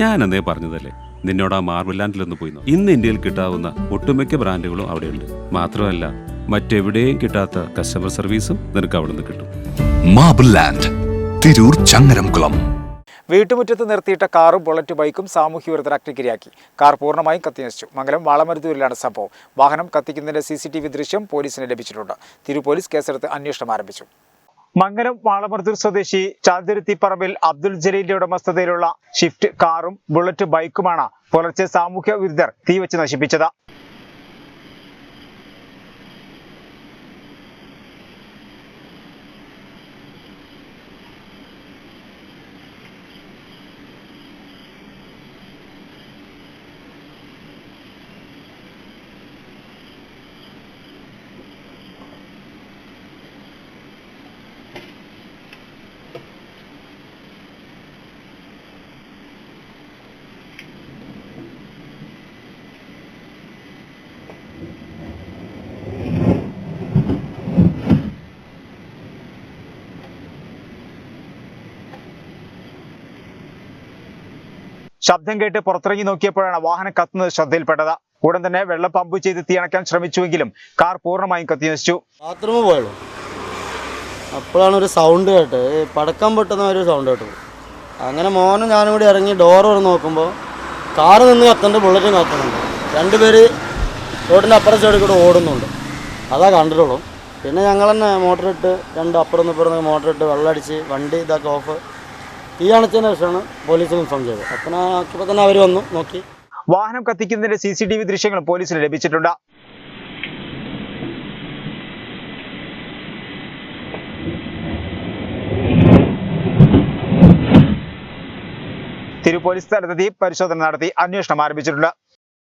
ഞാൻ അന്നേ പറഞ്ഞതല്ലേ? നിന്നോട് ആ മാർബിൾ ലാൻഡിലൊന്ന് പോയി. ഇന്ന് ഇന്ത്യയിൽ കിട്ടാവുന്ന ഒട്ടുമിക്ക ബ്രാൻഡുകളും അവിടെയുണ്ട്. മാത്രമല്ല മറ്റെവിടെയും കിട്ടാത്ത കസ്റ്റമർ സർവീസും നിനക്ക് അവിടെ നിന്ന് കിട്ടും. Marble land Tirur Changaramkulam. വീട്ടുമുറ്റത്ത് നിർത്തിയിട്ട കാറും ബുള്ളറ്റ് ബൈക്കും സാമൂഹ്യ വിരുദ്ധരാക്തിക്കിരയാക്കി കാർ പൂർണമായും കത്തിനശിച്ചു. മംഗലം വാളമരുതൂരിലാണ് സംഭവം. വാഹനം കത്തിക്കുന്നതിന്റെ സി സി ടി വി ദൃശ്യം പോലീസിന് ലഭിച്ചിട്ടുണ്ട്. തിരു പോലീസ് കേസെടുത്ത് അന്വേഷണം ആരംഭിച്ചു. മംഗലം വാളമർത്തൂർ സ്വദേശി ചാതിരുത്തിപ്പറമ്പിൽ അബ്ദുൽ ജലീലിന്റെ ഉടമസ്ഥതയിലുള്ള ഷിഫ്റ്റ് കാറും ബുള്ളറ്റ് ബൈക്കുമാണ് പുലർച്ചെ സാമൂഹ്യ വിരുദ്ധർ തീവച്ച് നശിപ്പിച്ചത്. ശബ്ദം കേട്ട് പുറത്തിറങ്ങി നോക്കിയപ്പോഴാണ് വാഹനം കത്തുന്നത് ശ്രദ്ധയിൽപ്പെട്ടത്. ഉടൻ തന്നെ വെള്ളം പമ്പ് ചെയ്ത് തീയണക്കാൻ ശ്രമിച്ചുവെങ്കിലും കാർ പൂർണമായും കത്തിനശിച്ചു. ബാത്റൂമിൽ പോയുള്ളൂ അപ്പോഴാണ് ഒരു സൗണ്ട് കേട്ട്. പടക്കം പൊട്ടുന്ന ഒരു സൗണ്ട് കേട്ടു അങ്ങനെ മോനും ഞാനും കൂടി ഇറങ്ങി ഡോർ തുറന്ന് നോക്കുമ്പോൾ കാറ് നിന്ന് കത്തുന്നുണ്ട് ബുള്ളറ്റും കത്തുന്നുണ്ട് രണ്ടുപേര് റോഡിന്റെ അപ്പുറം സൈഡിൽ കൂടെ ഓടുന്നുണ്ട്. അതാ കണ്ടിട്ടുള്ളൂ. പിന്നെ ഞങ്ങൾ തന്നെ മോട്ടറിട്ട് രണ്ട് അപ്പുറം ഇപ്പുറം മോട്ടറിട്ട് വെള്ളമടിച്ച് വണ്ടി ഇതാക്കി ഓഫ് തീ അണച്ചതിന് ശേഷമാണ് പോലീസിൽ ഇൻഫോം ചെയ്തത്. തന്നെ അവർ വന്നു നോക്കി. വാഹനം കത്തിക്കുന്നതിന്റെ സി സി ടി വി ദൃശ്യങ്ങളും പോലീസിന് ലഭിച്ചിട്ടുണ്ട്. തിരു പോലീസ് സ്ഥലത്തെത്തി പരിശോധന നടത്തി അന്വേഷണം ആരംഭിച്ചിട്ടുണ്ട്.